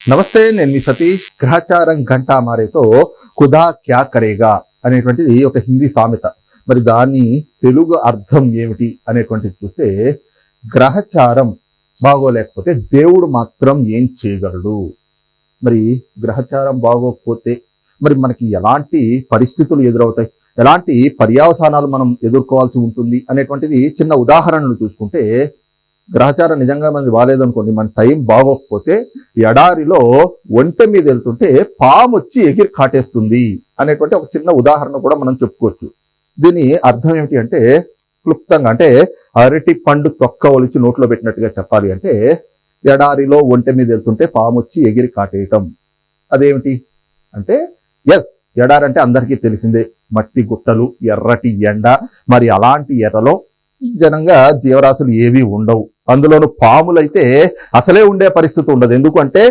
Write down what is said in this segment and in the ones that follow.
నమస్తే నేను మీ సతీష్. గ్రహచారం గంటా మారేతో ఖుదా క్యా కరేగా అనేటువంటిది ఒక హిందీ సామెత. మరి దాని తెలుగు అర్థం ఏమిటి అనేటువంటిది చూస్తే గ్రహచారం బాగోలేకపోతే దేవుడు మాత్రం ఏం చేయగలడు? మరి గ్రహచారం బాగోకపోతే మరి మనకి ఎలాంటి పరిస్థితులు ఎదురవుతాయి? ఎలాంటి పర్యావసానాలు మనం ఎదుర్కోవాల్సి ఉంటుంది? అనేటువంటిది చిన్న ఉదాహరణలు చూసుకుంటే గ్రహచారం నిజంగా మనది బాగాలేదనుకోండి మన టైం బాగోకపోతే ఎడారిలో ఒంటె మీద వెళ్తుంటే పాము వచ్చి ఎగిరి కాటేస్తుంది అనేటువంటి ఒక చిన్న ఉదాహరణ కూడా మనం చెప్పుకోవచ్చు. దీని అర్థం ఏమిటి అంటే క్లుప్తంగా అంటే అరటి పండు తొక్క ఒలిచి నోట్లో పెట్టినట్టుగా చెప్పాలి అంటే ఎడారిలో ఒంటె మీద వెళ్తుంటే పాము వచ్చి ఎగిరి కాటేయటం. అదేమిటి అంటే ఎస్ ఎడారంటే అందరికీ తెలిసిందే మట్టి గుట్టలు ఎర్రటి ఎండ మరి అలాంటి ఎర్రలో జనంగా జీవరాశులు ఏవి ఉండవు. అందులోనూ పాములైతే అసలే ఉండే పరిస్థితి ఉండదు. ఎందుకంటే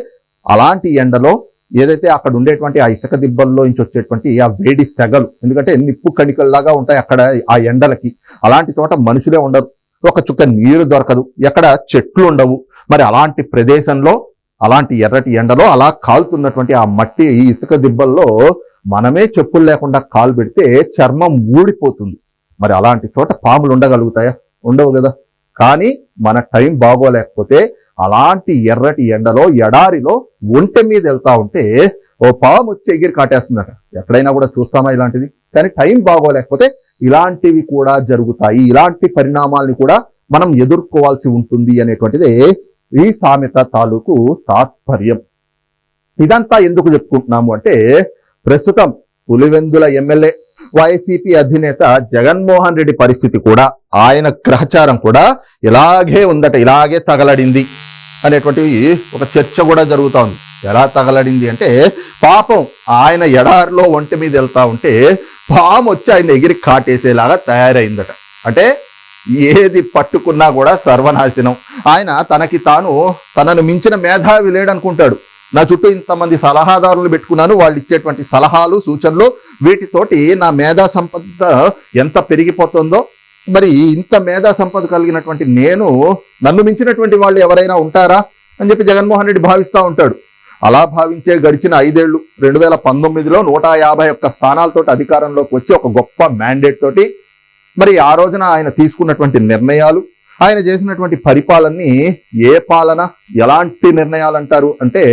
అలాంటి ఎండలో ఏదైతే అక్కడ ఉండేటువంటి ఆ ఇసుక దిబ్బల్లో నుంచి వచ్చేటువంటి ఆ వేడి సెగలు ఎందుకంటే నిప్పు కణికల్లాగా ఉంటాయి అక్కడ ఆ ఎండలకి. అలాంటి చోట మనుషులే ఉండరు. ఒక చుక్క నీరు దొరకదు. ఎక్కడ చెట్లు ఉండవు. మరి అలాంటి ప్రదేశంలో అలాంటి ఎర్రటి ఎండలో అలా కాలుతున్నటువంటి ఆ మట్టి ఈ ఇసుక దిబ్బల్లో మనమే చెప్పులు లేకుండా కాలు పెడితే చర్మం ఊడిపోతుంది. మరి అలాంటి చోట పాములు ఉండగలుగుతాయా? ఉండవు కదా. కానీ మన టైం బాగోలేకపోతే అలాంటి ఎర్రటి ఎండలో ఎడారిలో ఒంటె మీద వెళ్తా ఉంటే ఓ పాము వచ్చి ఎగిరి కాటేస్తుందట. ఎక్కడైనా కూడా చూస్తామా ఇలాంటిది? కానీ టైం బాగోలేకపోతే ఇలాంటివి కూడా జరుగుతాయి. ఇలాంటి పరిణామాల్ని కూడా మనం ఎదుర్కోవాల్సి ఉంటుంది అనేటువంటిదే ఈ సామెత తాలూకు తాత్పర్యం. ఇదంతా ఎందుకు చెప్పుకుంటున్నాము అంటే ప్రస్తుతం పులివెందుల ఎమ్మెల్యే వైసీపీ అధినేత జగన్మోహన్ రెడ్డి పరిస్థితి కూడా ఆయన గ్రహచారం కూడా ఇలాగే ఉందట ఇలాగే తగలడింది అనేటువంటి ఒక చర్చ కూడా జరుగుతూ ఉంది. ఎలా తగలడింది అంటే పాపం ఆయన ఎడారిలో ఒంటి మీద వెళ్తా ఉంటే పాము వచ్చి ఆయన ఎగిరి కాటేసేలాగా తయారైందట. అంటే ఏది పట్టుకున్నా కూడా సర్వనాశనం. ఆయన తనకి తాను తనను మించిన మేధావి లేడనుకుంటాడు. నా చుట్టూ ఇంతమంది సలహాదారులు పెట్టుకున్నాను. వాళ్ళు ఇచ్చేటువంటి సలహాలు సూచనలు వీటితోటి నా మేధా సంపద ఎంత పెరిగిపోతుందో మరి ఇంత మేధా సంపద కలిగినటువంటి నేను నన్ను మించినటువంటి వాళ్ళు ఎవరైనా ఉంటారా అని చెప్పి జగన్మోహన్ రెడ్డి భావిస్తూ ఉంటాడు. అలా భావించే గడిచిన ఐదేళ్ళు రెండు వేల పంతొమ్మిదిలో నూట యాభై ఒక్క స్థానాలతోటి అధికారంలోకి వచ్చి ఒక గొప్ప మ్యాండేట్ తోటి మరి ఆ రోజున ఆయన తీసుకున్నటువంటి నిర్ణయాలు ఆయన చేసినటువంటి పరిపాలనని ఏ పాలన ఎలాంటి నిర్ణయాలు అంటారు అంటే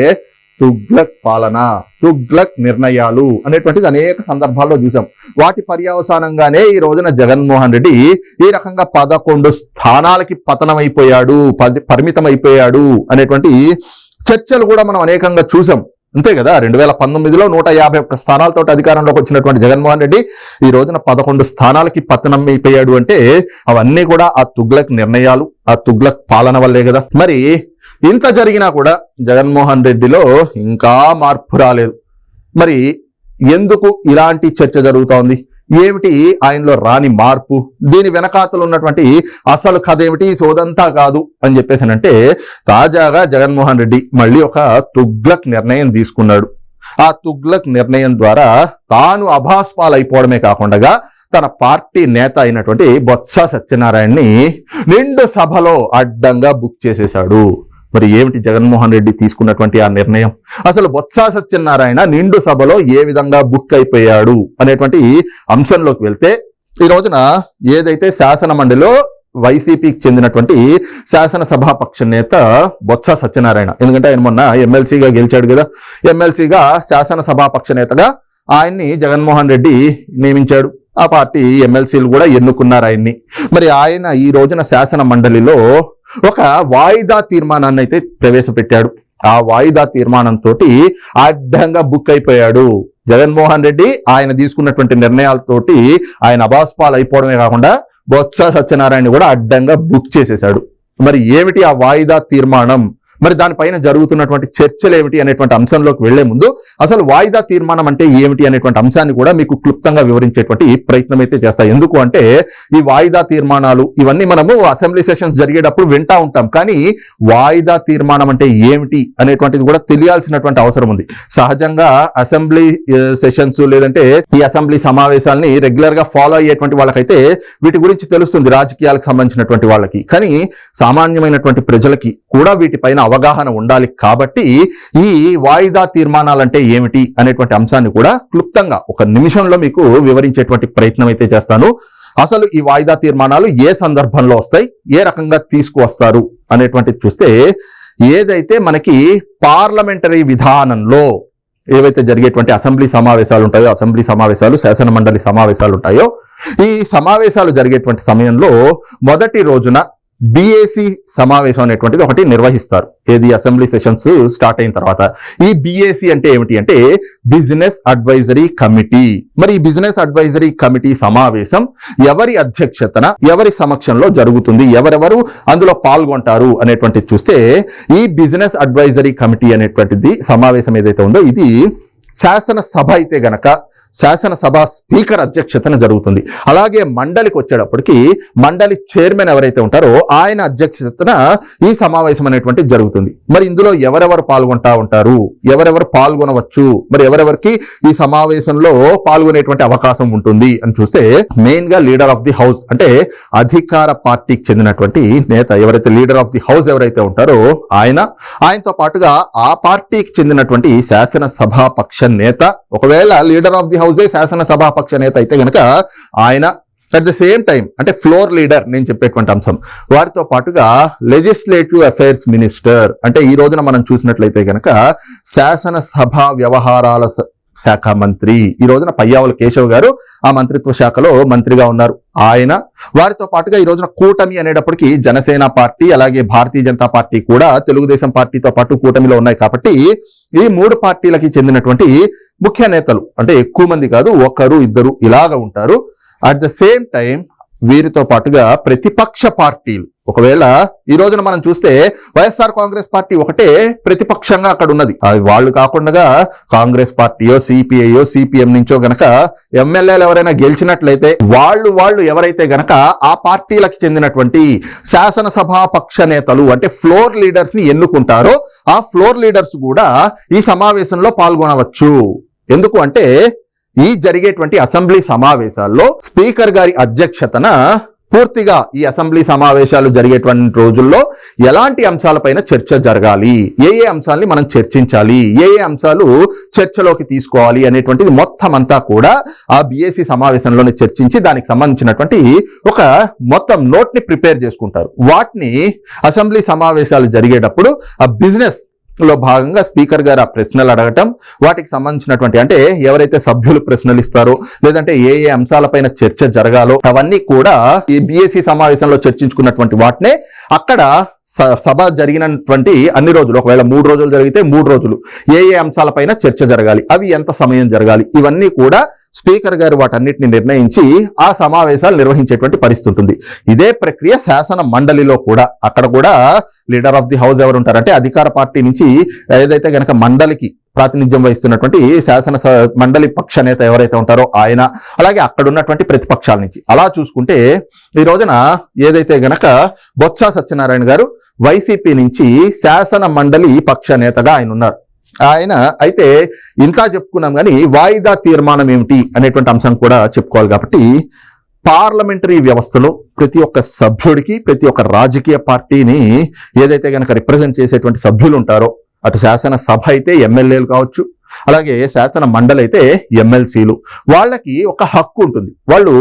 తుగ్లక్ పాలన తుగ్లక్ నిర్ణయాలు అనేటువంటిది అనేక సందర్భాల్లో చూసాం. వాటి పర్యవసానంగానే ఈ రోజున జగన్మోహన్ రెడ్డి ఈ రకంగా పదకొండు స్థానాలకి పతనమైపోయాడు పది పరిమితమైపోయాడు అనేటువంటి చర్చలు కూడా మనం అనేకంగా చూసాం. అంతే కదా? రెండు వేల పంతొమ్మిదిలో నూట యాభై ఒక్క స్థానాలతో అధికారంలోకి వచ్చినటువంటి జగన్మోహన్ రెడ్డి ఈ రోజున పదకొండు స్థానాలకి పతనం అయిపోయాడు అంటే అవన్నీ కూడా ఆ తుగ్లక్ నిర్ణయాలు ఆ తుగ్లక్ పాలన వల్లే కదా. మరి ఇంత జరిగినా కూడా జగన్మోహన్ రెడ్డిలో ఇంకా మార్పు రాలేదు. మరి ఎందుకు ఇలాంటి చర్చ జరుగుతోంది? ఏమిటి ఆయనలో రాని మార్పు? దీని వెనకాతలు ఉన్నటువంటి అసలు కథ ఏమిటి? సోదంతా కాదు అని చెప్పేసానంటే తాజాగా జగన్మోహన్ రెడ్డి మళ్ళీ ఒక తుగ్లక్ నిర్ణయం తీసుకున్నాడు. ఆ తుగ్లక్ నిర్ణయం ద్వారా తాను అభాస్పాలైపోవడమే కాకుండా తన పార్టీ నేత అయినటువంటి బొత్స సత్యనారాయణని నిండు సభలో అడ్డంగా బుక్ చేసేశాడు. మరి ఏమిటి జగన్మోహన్ రెడ్డి తీసుకున్నటువంటి ఆ నిర్ణయం? అసలు బొత్స సత్యనారాయణ నిండు సభలో ఏ విధంగా బుక్ అయిపోయాడు అనేటువంటి అంశంలోకి వెళ్తే ఈ రోజున ఏదైతే శాసన మండలిలో వైసీపీకి చెందినటువంటి శాసనసభాపక్ష నేత బొత్స సత్యనారాయణ ఎందుకంటే ఆయన మొన్న ఎమ్మెల్సీగా గెలిచాడు కదా ఎమ్మెల్సీగా శాసనసభాపక్ష నేతగా ఆయన్ని జగన్మోహన్ రెడ్డి నియమించాడు. ఆ పార్టీ ఎమ్మెల్సీలు కూడా ఎన్నుకున్నారు ఆయన్ని. మరి ఆయన ఈ రోజున శాసన మండలిలో ఒక వాయిదా తీర్మానాన్ని అయితే ప్రవేశపెట్టాడు. ఆ వాయిదా తీర్మానంతో అడ్డంగా బుక్ అయిపోయాడు. జగన్మోహన్ రెడ్డి ఆయన తీసుకున్నటువంటి నిర్ణయాలతోటి ఆయన అభాస్పాలు అయిపోవడమే కాకుండా బొత్స సత్యనారాయణ కూడా అడ్డంగా బుక్ చేసేశాడు. మరి ఏమిటి ఆ వాయిదా తీర్మానం? మరి దానిపైన జరుగుతున్నటువంటి చర్చలు ఏమిటి అనేటువంటి అంశంలోకి వెళ్ళే ముందు అసలు వాయిదా తీర్మానం అంటే ఏమిటి అనేటువంటి అంశాన్ని కూడా మీకు క్లుప్తంగా వివరించేటువంటి ప్రయత్నం అయితే చేస్తాయి ఎందుకు అంటే ఈ వాయిదా తీర్మానాలు ఇవన్నీ మనము అసెంబ్లీ సెషన్స్ జరిగేటప్పుడు వింటా ఉంటాం. కానీ వాయిదా తీర్మానం అంటే ఏమిటి అనేటువంటిది కూడా తెలియాల్సినటువంటి అవసరం ఉంది. సహజంగా అసెంబ్లీ సెషన్స్ లేదంటే ఈ అసెంబ్లీ సమావేశాలని రెగ్యులర్గా ఫాలో అయ్యేటువంటి వాళ్ళకైతే వీటి గురించి తెలుస్తుంది రాజకీయాలకు సంబంధించినటువంటి వాళ్ళకి. కానీ సామాన్యమైనటువంటి ప్రజలకి కూడా వీటిపైన అవగాహన ఉండాలి కాబట్టి ఈ వాయిదా తీర్మానాలు అంటే ఏమిటి అనేటువంటి అంశాన్ని కూడా క్లుప్తంగా ఒక నిమిషంలో మీకు వివరించేటువంటి ప్రయత్నం అయితే చేస్తాను. అసలు ఈ వాయిదా తీర్మానాలు ఏ సందర్భంలో వస్తాయి? ఏ రకంగా తీసుకువస్తారు? అనేటువంటిది చూస్తే ఏదైతే మనకి పార్లమెంటరీ విధానంలో ఏవైతే జరిగేటువంటి అసెంబ్లీ సమావేశాలు ఉంటాయో అసెంబ్లీ సమావేశాలు శాసన మండలి సమావేశాలు ఉంటాయో ఈ సమావేశాలు జరిగేటువంటి సమయంలో మొదటి రోజున బిఏసి సమావేశం అనేటువంటిది ఒకటి నిర్వహిస్తారు. ఏది? అసెంబ్లీ సెషన్స్ స్టార్ట్ అయిన తర్వాత. ఈ బిఏసి అంటే ఏమిటి అంటే బిజినెస్ అడ్వైజరీ కమిటీ. మరి ఈ బిజినెస్ అడ్వైజరీ కమిటీ సమావేశం ఎవరి అధ్యక్షతన ఎవరి సమక్షంలో జరుగుతుంది? ఎవరెవరు అందులో పాల్గొంటారు? అనేటువంటిది చూస్తే ఈ బిజినెస్ అడ్వైజరీ కమిటీ అనేటువంటిది సమావేశం ఏదైతే ఉందో ఇది శాసనసభ అయితే గనక శాసనసభ స్పీకర్ అధ్యక్షతన జరుగుతుంది. అలాగే మండలికి వచ్చేటప్పటికి మండలి చైర్మన్ ఎవరైతే ఉంటారో ఆయన అధ్యక్షతన ఈ సమావేశం అనేటువంటి జరుగుతుంది. మరి ఇందులో ఎవరెవరు పాల్గొంటా ఉంటారు? ఎవరెవరు పాల్గొనవచ్చు? మరి ఎవరెవరికి ఈ సమావేశంలో పాల్గొనేటువంటి అవకాశం ఉంటుంది అని చూస్తే మెయిన్గా లీడర్ ఆఫ్ ది హౌస్ అంటే అధికార పార్టీకి చెందినటువంటి నేత ఎవరైతే లీడర్ ఆఫ్ ది హౌస్ ఎవరైతే ఉంటారో ఆయన ఆయనతో పాటుగా ఆ పార్టీకి చెందినటువంటి శాసనసభా పక్ష నేత ఒకవేళ లీడర్ ఆఫ్ ది హౌజే శాసనసభా పక్ష నేత అయితే గనక ఆయన అట్ ద సేమ్ టైం అంటే ఫ్లోర్ లీడర్ నేను చెప్పేటువంటి అంశం. వారితో పాటుగా లెజిస్లేటివ్ అఫైర్స్ మినిస్టర్ అంటే ఈ రోజున మనం చూసినట్లయితే గనక శాసనసభ వ్యవహారాల శాఖ మంత్రి ఈ రోజున పయ్యావుల కేశవ్ గారు ఆ మంత్రిత్వ శాఖలో మంత్రిగా ఉన్నారు. ఆయన వారితో పాటుగా ఈ రోజున కూటమి అనేటప్పటికీ జనసేన పార్టీ అలాగే భారతీయ జనతా పార్టీ కూడా తెలుగుదేశం పార్టీతో పాటు కూటమిలో ఉన్నాయి కాబట్టి ఈ మూడు పార్టీలకి చెందినటువంటి ముఖ్య నేతలు అంటే ఎక్కువ మంది కాదు ఒకరు ఇద్దరు ఇలాగ ఉంటారు. అట్ ద సేమ్ టైం వీరితో పాటుగా ప్రతిపక్ష పార్టీలు. ఒకవేళ ఈ రోజున మనం చూస్తే వైఎస్ఆర్ కాంగ్రెస్ పార్టీ ఒకటే ప్రతిపక్షంగా అక్కడ ఉన్నది. అది వాళ్ళు కాకుండా కాంగ్రెస్ పార్టీయో సిపిఐయో సిపిఎం నుంచో గనక ఎమ్మెల్యేలు ఎవరైనా గెలిచినట్లయితే వాళ్ళు వాళ్ళు ఎవరైతే గనక ఆ పార్టీలకు చెందినటువంటి శాసనసభా పక్ష నేతలు అంటే ఫ్లోర్ లీడర్స్ని ఎన్నుకుంటారో ఆ ఫ్లోర్ లీడర్స్ కూడా ఈ సమావేశంలో పాల్గొనవచ్చు. ఎందుకు అంటే ఈ జరిగేటువంటి అసెంబ్లీ సమావేశాల్లో స్పీకర్ గారి అధ్యక్షతన పూర్తిగా ఈ అసెంబ్లీ సమావేశాలు జరిగేటువంటి రోజుల్లో ఎలాంటి అంశాలపైన చర్చ జరగాలి? ఏ ఏ అంశాలని మనం చర్చించాలి? ఏ ఏ అంశాలు చర్చలోకి తీసుకోవాలి అనేటువంటిది మొత్తం అంతా కూడా ఆ బిఎస్సి సమావేశంలోనే చర్చించి దానికి సంబంధించినటువంటి ఒక మొత్తం నోట్ని ప్రిపేర్ చేసుకుంటారు. వాటిని అసెంబ్లీ సమావేశాలు జరిగేటప్పుడు ఆ బిజినెస్ లో భాగంగా స్పీకర్ గారు ఆ ప్రశ్నలు అడగటం వాటికి సంబంధించినటువంటి అంటే ఎవరైతే సభ్యులు ప్రశ్నలు ఇస్తారో లేదంటే ఏ ఏ అంశాలపైన చర్చ జరగాలో అవన్నీ కూడా ఈ బిఎస్సి సమావేశంలో చర్చించుకున్నటువంటి వాటినే అక్కడ సభ జరిగినటువంటి అన్ని రోజులు ఒకవేళ మూడు రోజులు జరిగితే మూడు రోజులు ఏ ఏ అంశాలపైన చర్చ జరగాలి అవి ఎంత సమయం జరగాలి ఇవన్నీ కూడా స్పీకర్ గారు వాటన్నిటిని నిర్ణయించి ఆ సమావేశాలు నిర్వహించేటువంటి పరిస్థితి ఉంటుంది. ఇదే ప్రక్రియ శాసన మండలిలో కూడా అక్కడ కూడా లీడర్ ఆఫ్ ది హౌస్ ఎవరు ఉంటారంటే అధికార పార్టీ నుంచి ఏదైతే గనక మండలికి ప్రాతినిధ్యం వహిస్తున్నటువంటి శాసన మండలి పక్ష నేత ఎవరైతే ఉంటారో ఆయన అలాగే అక్కడ ఉన్నటువంటి ప్రతిపక్షాల నుంచి. అలా చూసుకుంటే ఈ రోజున ఏదైతే గనక బొత్స సత్యనారాయణ గారు వైసీపీ నుంచి శాసన మండలి పక్ష నేతగా ఆయన ఉన్నారు. ఆయన అయితే ఇంకా చెప్పుకున్నాం కానీ వాయిదా తీర్మానం ఏమిటి అనేటువంటి అంశం కూడా చెప్పుకోవాలి కాబట్టి పార్లమెంటరీ వ్యవస్థలో ప్రతి ఒక్క సభ్యుడికి ప్రతి ఒక్క రాజకీయ పార్టీని ఏదైతే గనక రిప్రజెంట్ చేసేటువంటి సభ్యులు ఉంటారో అటు శాసన సభ అయితే ఎమ్మెల్యేలు కావచ్చు అలాగే శాసన మండలి అయితే ఎమ్మెల్సీలు. వాళ్ళకి ఒక హక్కు ఉంటుంది. వాళ్ళు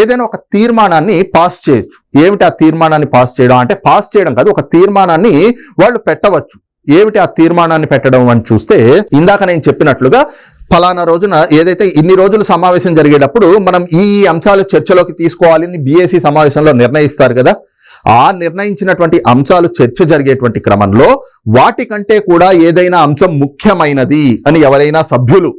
ఏదైనా ఒక తీర్మానాన్ని పాస్ చేయొచ్చు. ఏమిటి ఆ తీర్మానాన్ని పాస్ చేయడం? అంటే పాస్ చేయడం కాదు ఒక తీర్మానాన్ని వాళ్ళు పెట్టవచ్చు. ఏమిటి ఆ తీర్మానాన్ని పెట్టడం అని చూస్తే ఇందాక నేను చెప్పినట్లుగా ఫలానా రోజున ఏదైతే ఇన్ని రోజులు సమావేశం జరిగేటప్పుడు మనం ఈ అంశాలు చర్చలోకి తీసుకోవాలని బీఏసీ సమావేశంలో నిర్ణయిస్తారు కదా. ఆ నిర్ణయించినటువంటి అంశాలు చర్చ జరిగేటువంటి క్రమంలో వాటికంటే కూడా ఏదైనా అంశం ముఖ్యమైనది అని ఎవరైనా సభ్యులు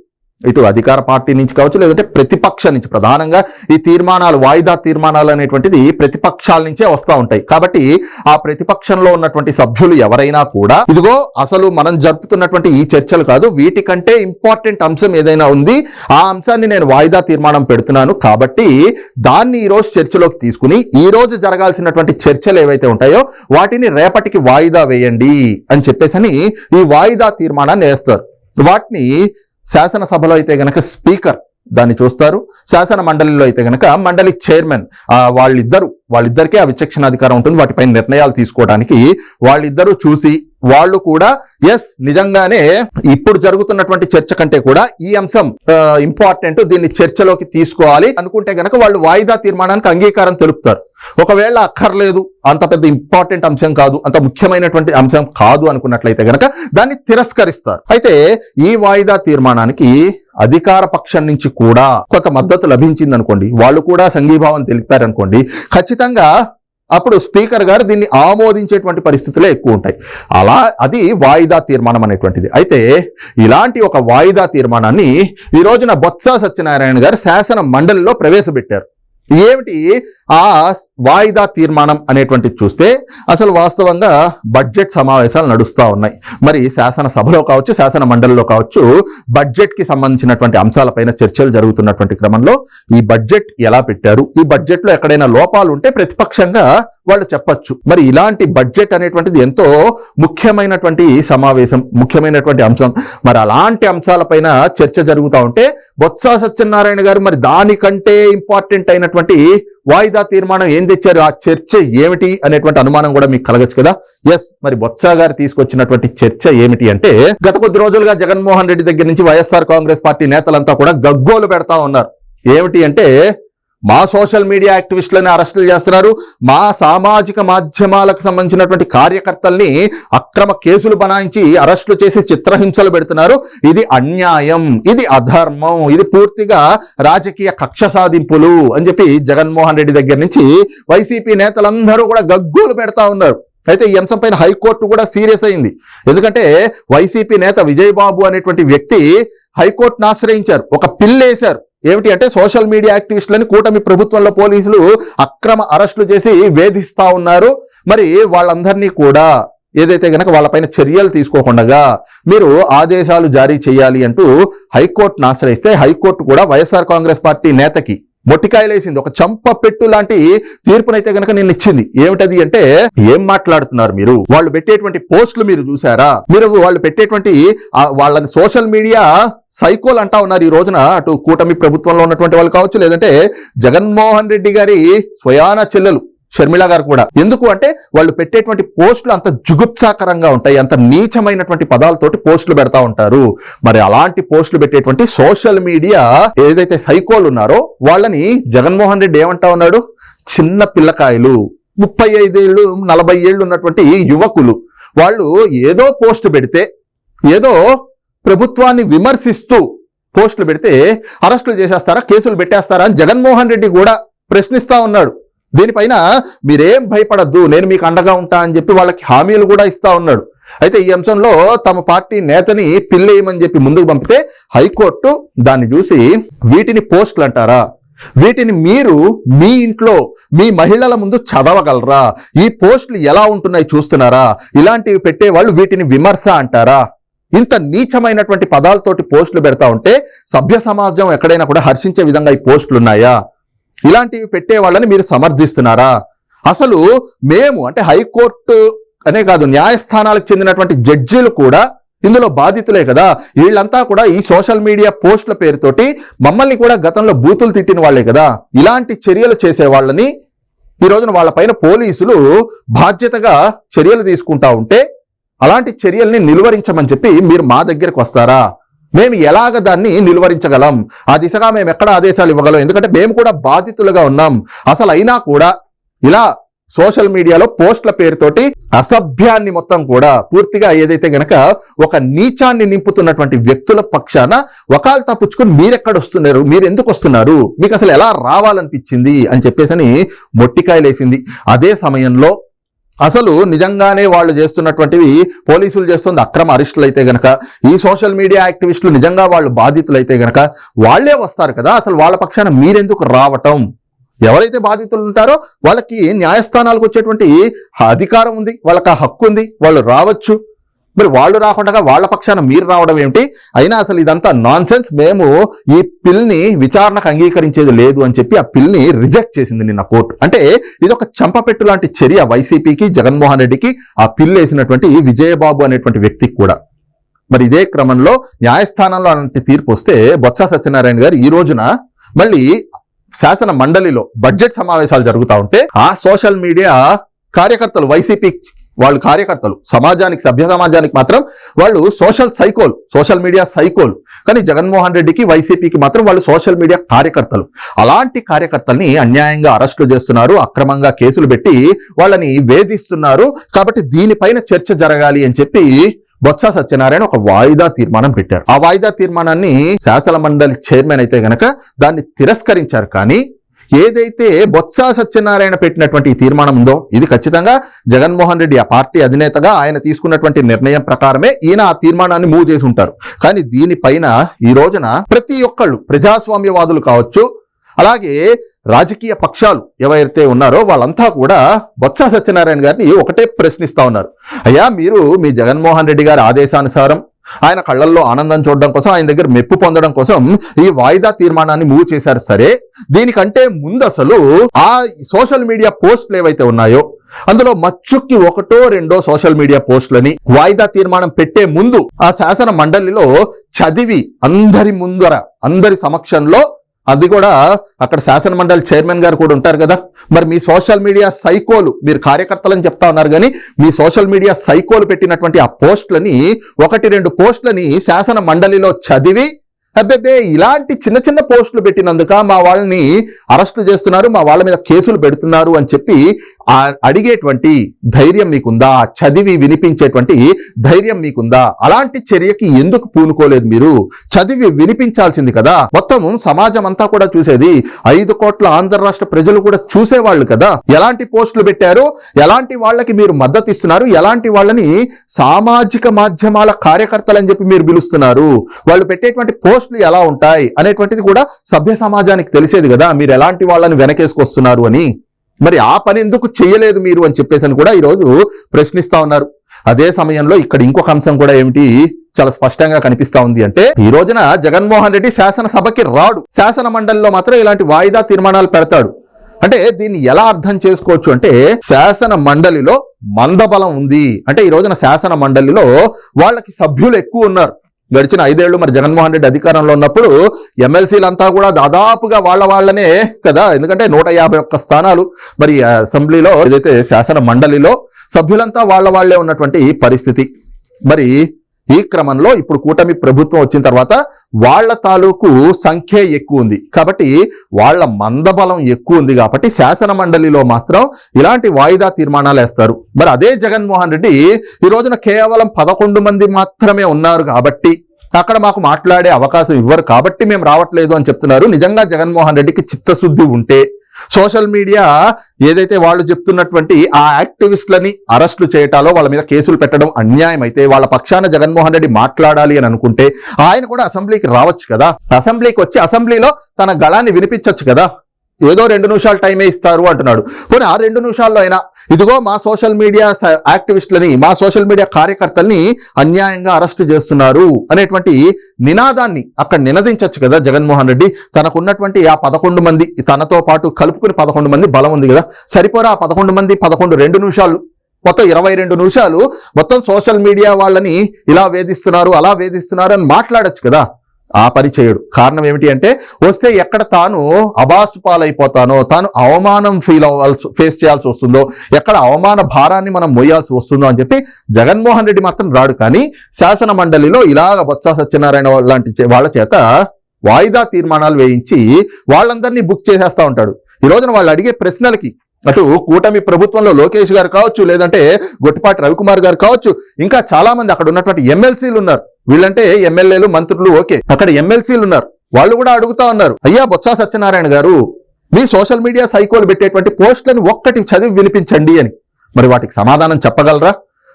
ఇటు అధికార పార్టీ నుంచి కావచ్చు లేదంటే ప్రతిపక్ష నుంచి. ప్రధానంగా ఈ తీర్మానాలు వాయిదా తీర్మానాలు అనేటువంటిది ప్రతిపక్షాల నుంచే వస్తూ ఉంటాయి. కాబట్టి ఆ ప్రతిపక్షంలో ఉన్నటువంటి సభ్యులు ఎవరైనా కూడా ఇదిగో అసలు మనం జరుపుతున్నటువంటి ఈ చర్చలు కాదు వీటికంటే ఇంపార్టెంట్ అంశం ఏదైనా ఉంది ఆ అంశాన్ని నేను వాయిదా తీర్మానం పెడుతున్నాను. కాబట్టి దాన్ని ఈరోజు చర్చలోకి తీసుకుని ఈ రోజు జరగాల్సినటువంటి చర్చలు ఏవైతే ఉంటాయో వాటిని రేపటికి వాయిదా వేయండి అని చెప్పేసి ఈ వాయిదా తీర్మానాన్ని వేస్తారు. వాటిని శాసనసభలో అయితే గనక స్పీకర్ దాన్ని చూస్తారు. శాసన మండలిలో అయితే గనక మండలి చైర్మన్ వాళ్ళిద్దరూ వాళ్ళిద్దరు వాళ్ళిద్దరికీ ఆ విచక్షణాధికారం ఉంటుంది. వాటిపై నిర్ణయాలు తీసుకోవడానికి వాళ్ళిద్దరూ చూసి వాళ్ళు కూడా ఎస్ నిజంగానే ఇప్పుడు జరుగుతున్నటువంటి చర్చ కంటే కూడా ఈ అంశం ఇంపార్టెంట్ దీన్ని చర్చలోకి తీసుకోవాలి. అనుకుంటే గనక వాళ్ళు వాయిదా తీర్మానానికి అంగీకారం తెలుపుతారు. ఒకవేళ అక్కర్లేదు అంత పెద్ద ఇంపార్టెంట్ అంశం కాదు అంత ముఖ్యమైనటువంటి అంశం కాదు అనుకున్నట్లయితే గనక దాన్ని తిరస్కరిస్తారు. అయితే ఈ వాయిదా తీర్మానానికి అధికార పక్షం నుంచి కూడా కొంత మద్దతు లభించింది అనుకోండి వాళ్ళు కూడా సంఘీభావం తెలిపారనుకోండి ఖచ్చితంగా అప్పుడు స్పీకర్ గారు దీన్ని ఆమోదించేటువంటి పరిస్థితులే ఎక్కువ ఉంటాయి. అలా అది వాయిదా తీర్మానం అనేటువంటిది. అయితే ఇలాంటి ఒక వాయిదా తీర్మానాన్ని ఈ రోజున బొత్స సత్యనారాయణ గారు శాసన మండలిలో ప్రవేశపెట్టారు. ఏమిటి? ఆ వాయిదా తీర్మానం అనేటువంటిది చూస్తే అసలు వాస్తవంగా బడ్జెట్ సమావేశాలు నడుస్తూ ఉన్నాయి. మరి శాసన సభలో కావచ్చు శాసన మండలిలో కావచ్చు బడ్జెట్కి సంబంధించినటువంటి అంశాలపైన చర్చలు జరుగుతున్నటువంటి క్రమంలో ఈ బడ్జెట్ ఎలా పెట్టారు? ఈ బడ్జెట్లో ఎక్కడైనా లోపాలు ఉంటే ప్రతిపక్షంగా వాళ్ళు చెప్పచ్చు. మరి ఇలాంటి బడ్జెట్ అనేటువంటిది ఎంతో ముఖ్యమైనటువంటి సమావేశం ముఖ్యమైనటువంటి అంశం. మరి అలాంటి అంశాలపైన చర్చ జరుగుతూ ఉంటే బొత్స సత్యనారాయణ గారు మరి దానికంటే ఇంపార్టెంట్ అయినటువంటి వాయిదా తీర్మానం ఏం తెచ్చారు? ఆ చర్చ ఏమిటి అనేటువంటి అనుమానం కూడా మీకు కలగచ్చు కదా? ఎస్ మరి బొత్స గారు తీసుకొచ్చినటువంటి చర్చ ఏమిటి అంటే గత కొద్ది రోజులుగా జగన్మోహన్ రెడ్డి దగ్గర నుంచి వైఎస్ఆర్ కాంగ్రెస్ పార్టీ నేతలంతా కూడా గగ్గోలు పెడతా ఉన్నారు. ఏమిటి అంటే మా సోషల్ మీడియా యాక్టివిస్టులని అరెస్టులు చేస్తున్నారు. మా సామాజిక మాధ్యమాలకు సంబంధించినటువంటి కార్యకర్తల్ని అక్రమ కేసులు బనాయించి అరెస్టులు చేసి చిత్రహింసలు పెడుతున్నారు. ఇది అన్యాయం. ఇది అధర్మం. ఇది పూర్తిగా రాజకీయ కక్ష సాధింపులు అని చెప్పి జగన్మోహన్ రెడ్డి దగ్గర నుంచి వైసీపీ నేతలందరూ కూడా గగ్గోలు పెడతా ఉన్నారు. అయితే ఈ అంశం పైన హైకోర్టు కూడా సీరియస్ అయింది. ఎందుకంటే వైసీపీ నేత విజయబాబు అనేటువంటి వ్యక్తి హైకోర్టును ఆశ్రయించారు. ఒక పిల్లేశారు. ఏమిటి అంటే సోషల్ మీడియా యాక్టివిస్టులని కూటమి ప్రభుత్వంలో పోలీసులు అక్రమ అరెస్టులు చేసి వేధిస్తా ఉన్నారు. మరి వాళ్ళందరినీ కూడా ఏదైతే గనక వాళ్ళపైన చర్యలు తీసుకోకుండా మీరు ఆదేశాలు జారీ చేయాలి అంటూ హైకోర్టును ఆశ్రయిస్తే హైకోర్టు కూడా వైఎస్ఆర్ కాంగ్రెస్ పార్టీ నేతకి మొట్టికాయలేసింది. ఒక చంప పెట్టు లాంటి తీర్పునైతే గనక నేను ఇచ్చింది. ఏమిటది అంటే ఏం మాట్లాడుతున్నారు మీరు? వాళ్ళు పెట్టేటువంటి పోస్టులు మీరు చూసారా మీరు వాళ్ళు పెట్టేటువంటి వాళ్ళని సోషల్ మీడియా సైకోల్ అంటా ఉన్నారు ఈ రోజున. అటు కూటమి ప్రభుత్వంలో ఉన్నటువంటి వాళ్ళు కావచ్చు లేదంటే జగన్మోహన్ రెడ్డి గారి స్వయాన చెల్లెలు. షర్మిళ గారు కూడా. ఎందుకు అంటే వాళ్ళు పెట్టేటువంటి పోస్టులు అంత జుగుప్సాకరంగా ఉంటాయి అంత నీచమైనటువంటి పదాలతోటి పోస్టులు పెడతా ఉంటారు. మరి అలాంటి పోస్టులు పెట్టేటువంటి సోషల్ మీడియా ఏదైతే సైకోలు ఉన్నారో వాళ్ళని జగన్మోహన్ రెడ్డి ఏమంటా ఉన్నాడు? చిన్న పిల్లకాయలు. ముప్పై ఐదేళ్ళు నలభై ఏళ్ళు ఉన్నటువంటి యువకులు. వాళ్ళు ఏదో పోస్ట్ పెడితే ఏదో ప్రభుత్వాన్ని విమర్శిస్తూ పోస్టులు పెడితే అరెస్టులు చేసేస్తారా కేసులు పెట్టేస్తారా అని జగన్మోహన్ రెడ్డి కూడా ప్రశ్నిస్తా ఉన్నాడు. దీనిపైన మీరేం భయపడద్దు నేను మీకు అండగా ఉంటా అని చెప్పి వాళ్ళకి హామీలు కూడా ఇస్తా ఉన్నాడు. అయితే ఈ అంశంలో తమ పార్టీ నేతని పిల్లేయమని చెప్పి ముందుకు పంపితే హైకోర్టు దాన్ని చూసి వీటిని పోస్టులు అంటారా? వీటిని మీరు మీ ఇంట్లో మీ మహిళల ముందు చదవగలరా? ఈ పోస్టులు ఎలా ఉంటున్నాయి చూస్తున్నారా? ఇలాంటివి పెట్టేవాళ్ళు వీటిని విమర్శ అంటారా? ఇంత నీచమైనటువంటి పదాలతోటి పోస్టులు పెడతా ఉంటే సభ్య సమాజం ఎక్కడైనా కూడా హర్షించే విధంగా ఈ పోస్టులు ఉన్నాయా? ఇలాంటివి పెట్టే వాళ్ళని మీరు సమర్థిస్తున్నారా? అసలు మేము అంటే హైకోర్టు అనే కాదు న్యాయస్థానాలకు చెందినటువంటి జడ్జీలు కూడా ఇందులో బాధితులే కదా. వీళ్ళంతా కూడా ఈ సోషల్ మీడియా పోస్టుల పేరుతోటి మమ్మల్ని కూడా గతంలో బూతులు తిట్టిన వాళ్ళే కదా. ఇలాంటి చర్యలు చేసే వాళ్ళని ఈ రోజున వాళ్ళపైన పోలీసులు బాధ్యతగా చర్యలు తీసుకుంటా ఉంటే అలాంటి చర్యల్ని నిలువరించమని చెప్పి మీరు మా దగ్గరకు వస్తారా? మేము ఎలాగ దాన్ని నిలువరించగలం? ఆ దిశగా మేము ఎక్కడ ఆదేశాలు ఇవ్వగలం? ఎందుకంటే మేము కూడా బాధితులుగా ఉన్నాం. అసలు అయినా కూడా ఇలా సోషల్ మీడియాలో పోస్టుల పేరుతోటి అసభ్యాన్ని మొత్తం కూడా పూర్తిగా ఏదైతే గనక ఒక నీచాన్ని నింపుతున్నటువంటి వ్యక్తుల పక్షాన వకాల్తా పుచ్చుకొని మీరెక్కడ వస్తున్నారు? మీరు ఎందుకు వస్తున్నారు? మీకు అసలు ఎలా రావాలనిపించింది? అని చెప్పేసి మొట్టికాయలేసింది. అదే సమయంలో అసలు నిజంగానే వాళ్ళు చేస్తున్నటువంటివి పోలీసులు చేస్తుంది అక్రమ అరెస్టులు అయితే గనక ఈ సోషల్ మీడియా యాక్టివిస్టులు నిజంగా వాళ్ళు బాధితులు అయితే గనక వాళ్ళే వస్తారు కదా. అసలు వాళ్ళ పక్షాన మీరెందుకు రావటం? ఎవరైతే బాధితులు ఉంటారో వాళ్ళకి న్యాయస్థానాలకు వచ్చేటువంటి అధికారం ఉంది వాళ్ళకి ఆ హక్కు ఉంది వాళ్ళు రావచ్చు. మరి వాళ్ళు రాకుండా వాళ్ళ పక్షాన మీరు రావడం ఏమిటి? అయినా అసలు ఇదంతా నాన్ సెన్స్ మేము ఈ పిల్ని విచారణకు అంగీకరించేది లేదు అని చెప్పి ఆ పిల్ని రిజెక్ట్ చేసింది నిన్న కోర్టు. అంటే ఇది ఒక చంపపెట్టు లాంటి చర్య వైసీపీకి జగన్మోహన్ రెడ్డికి ఆ పిల్లు వేసినటువంటి విజయబాబు అనేటువంటి వ్యక్తికి కూడా. మరి ఇదే క్రమంలో న్యాయస్థానంలో అలాంటి తీర్పు వస్తే బొత్స సత్యనారాయణ గారు ఈ రోజున మళ్ళీ శాసన మండలిలో బడ్జెట్ సమావేశాలు జరుగుతూ ఉంటే ఆ సోషల్ మీడియా కార్యకర్తలు వైసీపీ వాళ్ళు కార్యకర్తలు సమాజానికి సభ్య సమాజానికి మాత్రం వాళ్ళు సోషల్ సైకోల్ సోషల్ మీడియా సైకోల్ కానీ జగన్మోహన్ రెడ్డికి వైసీపీకి మాత్రం వాళ్ళు సోషల్ మీడియా కార్యకర్తలు. అలాంటి కార్యకర్తల్ని అన్యాయంగా అరెస్టులు చేస్తున్నారు అక్రమంగా కేసులు పెట్టి వాళ్ళని వేధిస్తున్నారు. కాబట్టి దీనిపైన చర్చ జరగాలి అని చెప్పి బొత్స సత్యనారాయణ ఒక వాయిదా తీర్మానం పెట్టారు. ఆ వాయిదా తీర్మానాన్ని శాసన మండలి చైర్మన్ అయితే గనక దాన్ని తిరస్కరించారు కానీ ఏదైతే బొత్స సత్యనారాయణ పెట్టినటువంటి తీర్మానం ఉందో ఇది ఖచ్చితంగా జగన్మోహన్ రెడ్డి ఆ పార్టీ అధినేతగా ఆయన తీసుకున్నటువంటి నిర్ణయం ప్రకారమే ఈయన ఆ తీర్మానాన్ని మూవ్ చేసి ఉంటారు. కానీ దీనిపైన ఈ రోజున ప్రతి ఒక్కళ్ళు ప్రజాస్వామ్యవాదులు కావచ్చు అలాగే రాజకీయ పక్షాలు ఎవరైతే ఉన్నారో వాళ్ళంతా కూడా బొత్స సత్యనారాయణ గారిని ఒకటే ప్రశ్నిస్తా ఉన్నారు. అయ్యా మీరు మీ జగన్మోహన్ రెడ్డి గారి ఆదేశానుసారం ఆయన కళ్ళల్లో ఆనందం చూడడం కోసం ఆయన దగ్గర మెప్పు పొందడం కోసం ఈ వాయిదా తీర్మానాన్ని మూవ్ చేశారు. సరే దీనికంటే ముందు అసలు ఆ సోషల్ మీడియా పోస్టులు ఏవైతే ఉన్నాయో అందులో మచ్చుక్కి ఒకటో రెండో సోషల్ మీడియా పోస్టులని వాయిదా తీర్మానం పెట్టే ముందు ఆ శాసన మండలిలో చదివి అందరి ముందర అందరి సమక్షంలో అది కూడా అక్కడ శాసన మండలి చైర్మన్ గారు కూడా ఉంటారు కదా. మరి మీ సోషల్ మీడియా సైకోలు మీరు కార్యకర్తలని చెప్తా ఉన్నారు కానీ మీ సోషల్ మీడియా సైకోలు పెట్టినటువంటి ఆ పోస్టులని ఒకటి రెండు పోస్టులని శాసన మండలిలో చదివి అబ్బే ఇలాంటి చిన్న చిన్న పోస్టులు పెట్టినందుక మా వాళ్ళని అరెస్టు చేస్తున్నారు మా వాళ్ళ మీద కేసులు పెడుతున్నారు అని చెప్పి అడిగేటువంటి ధైర్యం మీకుందా? చదివి వినిపించేటువంటి ధైర్యం మీకుందా? అలాంటి చర్యకి ఎందుకు పూనుకోలేదు మీరు? చదివి వినిపించాల్సింది కదా. మొత్తం సమాజం అంతా కూడా చూసేది. ఐదు కోట్ల ఆంధ్ర రాష్ట్ర ప్రజలు కూడా చూసేవాళ్ళు కదా. ఎలాంటి పోస్టులు పెట్టారు? ఎలాంటి వాళ్ళకి మీరు మద్దతు ఇస్తున్నారు ఎలాంటి వాళ్ళని సామాజిక మాధ్యమాల కార్యకర్తలు అని చెప్పి మీరు పిలుస్తున్నారు? వాళ్ళు పెట్టేటువంటి పోస్టులు ఎలా ఉంటాయి? అనేటువంటిది కూడా సభ్య సమాజానికి తెలిసేది కదా. మీరు ఎలాంటి వాళ్ళని వెనకేసుకొస్తున్నారు అని. మరి ఆ పని ఎందుకు చేయలేదు మీరు అని చెప్పేసి అని కూడా ఈరోజు ప్రశ్నిస్తా ఉన్నారు. అదే సమయంలో ఇక్కడ ఇంకొక అంశం కూడా ఏమిటి? చాలా స్పష్టంగా కనిపిస్తా ఉంది అంటే ఈ రోజున జగన్మోహన్ రెడ్డి శాసనసభకి రాడు. శాసన మండలిలో మాత్రం ఇలాంటి వాయిదా తీర్మానాలు పెడతాడు. అంటే దీన్ని ఎలా అర్థం చేసుకోవచ్చు అంటే శాసన మండలిలో మందబలం ఉంది. అంటే ఈ రోజున శాసన మండలిలో వాళ్ళకి సభ్యులు ఎక్కువ ఉన్నారు. గడిచిన ఐదేళ్ళు మరి జగన్మోహన్ రెడ్డి అధికారంలో ఉన్నప్పుడు ఎమ్మెల్సీలంతా కూడా దాదాపుగా వాళ్ళ వాళ్ళనే కదా. ఎందుకంటే నూట యాభై ఒక్క స్థానాలు మరి అసెంబ్లీలో ఏదైతే శాసన మండలిలో సభ్యులంతా వాళ్ళ వాళ్ళే ఉన్నటువంటి పరిస్థితి. మరి ఈ క్రమంలో ఇప్పుడు కూటమి ప్రభుత్వం వచ్చిన తర్వాత వాళ్ళ తాలూకు సంఖ్య ఎక్కువ ఉంది. కాబట్టి వాళ్ళ మందబలం ఎక్కువ ఉంది కాబట్టి శాసన మండలిలో మాత్రం ఇలాంటి వాయిదా తీర్మానాలు వేస్తారు. మరి అదే జగన్మోహన్ రెడ్డి ఈ రోజున కేవలం పదకొండు మంది మాత్రమే ఉన్నారు కాబట్టి అక్కడ మాకు మాట్లాడే అవకాశం ఇవ్వరు కాబట్టి మేము రావట్లేదు అని చెప్తున్నారు. నిజంగా జగన్మోహన్ రెడ్డికి చిత్తశుద్ధి ఉంటే సోషల్ మీడియా ఏదైతే వాళ్ళు చెప్తున్నటువంటి ఆ యాక్టివిస్టులని అరెస్టులు చేయటాలో వాళ్ళ మీద కేసులు పెట్టడం అన్యాయం అయితే వాళ్ళ పక్షాన జగన్మోహన్ రెడ్డి మాట్లాడాలి అని అనుకుంటే ఆయన కూడా అసెంబ్లీకి రావచ్చు కదా. అసెంబ్లీకి వచ్చి అసెంబ్లీలో తన గళాన్ని వినిపించవచ్చు కదా. ఏదో రెండు నిమిషాలు టైమే ఇస్తారు అంటున్నాడు. పోనీ ఆ రెండు నిమిషాల్లో అయినా ఇదిగో మా సోషల్ మీడియా యాక్టివిస్టులని మా సోషల్ మీడియా కార్యకర్తల్ని అన్యాయంగా అరెస్టు చేస్తున్నారు అనేటువంటి నినాదాన్ని అక్కడ నినదించవచ్చు కదా జగన్మోహన్ రెడ్డి. తనకున్నటువంటి ఆ పదకొండు మంది తనతో పాటు కలుపుకుని పదకొండు మంది బలం ఉంది కదా. సరిపోరా పదకొండు మంది పదకొండు రెండు నిమిషాలు మొత్తం ఇరవై రెండు నిమిషాలు మొత్తం సోషల్ మీడియా వాళ్ళని ఇలా వేధిస్తున్నారు అలా వేధిస్తున్నారు అని మాట్లాడొచ్చు కదా. ఆ పని చేయడు కారణం ఏమిటి అంటే వస్తే ఎక్కడ తాను అబాసు పాలైపోతానో తాను అవమానం ఫీల్ అవ్వాల్సి ఫేస్ చేయాల్సి వస్తుందో ఎక్కడ అవమాన భారాన్ని మనం మోయాల్సి వస్తుందో అని చెప్పి జగన్మోహన్ రెడ్డి మాత్రం రాడు. కానీ శాసన మండలిలో ఇలాగ బొత్స సత్యనారాయణ లాంటి చే- వాళ్ళ చేత వాయిదా తీర్మానాలు వేయించి వాళ్ళందరినీ బుక్ చేసేస్తా ఉంటాడు. ఈ రోజున వాళ్ళు అడిగే ప్రశ్నలకి అటు కూటమి ప్రభుత్వంలో లోకేష్ గారు కావచ్చు లేదంటే గొట్టిపాటి రవికుమార్ గారు కావచ్చు ఇంకా చాలామంది అక్కడ ఉన్నటువంటి ఎమ్మెల్సీలు ఉన్నారు. వీళ్ళంటే ఎమ్మెల్యేలు మంత్రులు ఓకే. అక్కడ ఎమ్మెల్సీలు ఉన్నారు. వాళ్ళు కూడా అడుగుతా ఉన్నారు. అయ్యా బొత్స సత్యనారాయణ గారు మీ సోషల్ మీడియా సైకోలు పెట్టేటువంటి పోస్టులను ఒక్కటి చదివి వినిపించండి అని. మరి వాటికి సమాధానం చెప్పగలరా?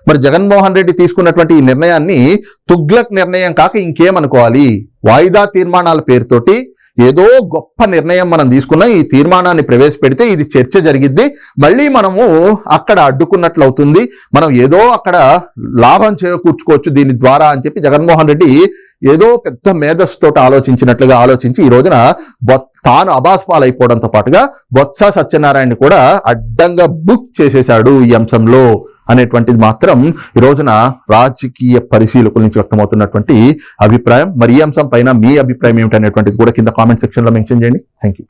మరి జగన్మోహన్ రెడ్డి తీసుకున్నటువంటి ఈ నిర్ణయాన్ని తుగ్లక్ నిర్ణయం కాక ఇంకేమనుకోవాలి? వాయిదా తీర్మానాల పేరుతోటి ఏదో గొప్ప నిర్ణయం మనం తీసుకున్న ఈ తీర్మానాన్ని ప్రవేశపెడితే ఇది చర్చ జరిగిద్ది. మళ్ళీ మనము అక్కడ అడ్డుకున్నట్లు అవుతుంది మనం ఏదో అక్కడ లాభం చేకూర్చుకోవచ్చు దీని ద్వారా అని చెప్పి జగన్మోహన్ రెడ్డి ఏదో పెద్ద మేధస్సుతో ఆలోచించినట్లుగా ఆలోచించి ఈ రోజున బొత్ తాను అబాస్పాలైపోవడంతో పాటుగా బొత్స సత్యనారాయణ కూడా అడ్డంగా బుక్ చేసేశాడు ఈ అంశంలో. అనేటువంటిది మాత్రం ఈ రోజున రాజకీయ పరిశీలకుల నుంచి వ్యక్తమవుతున్నటువంటి అభిప్రాయం. మరి ఈ అంశం పైన మీ అభిప్రాయం ఏమిటనేటువంటిది కూడా కింద కామెంట్ సెక్షన్లో మెన్షన్ చేయండి. Thank you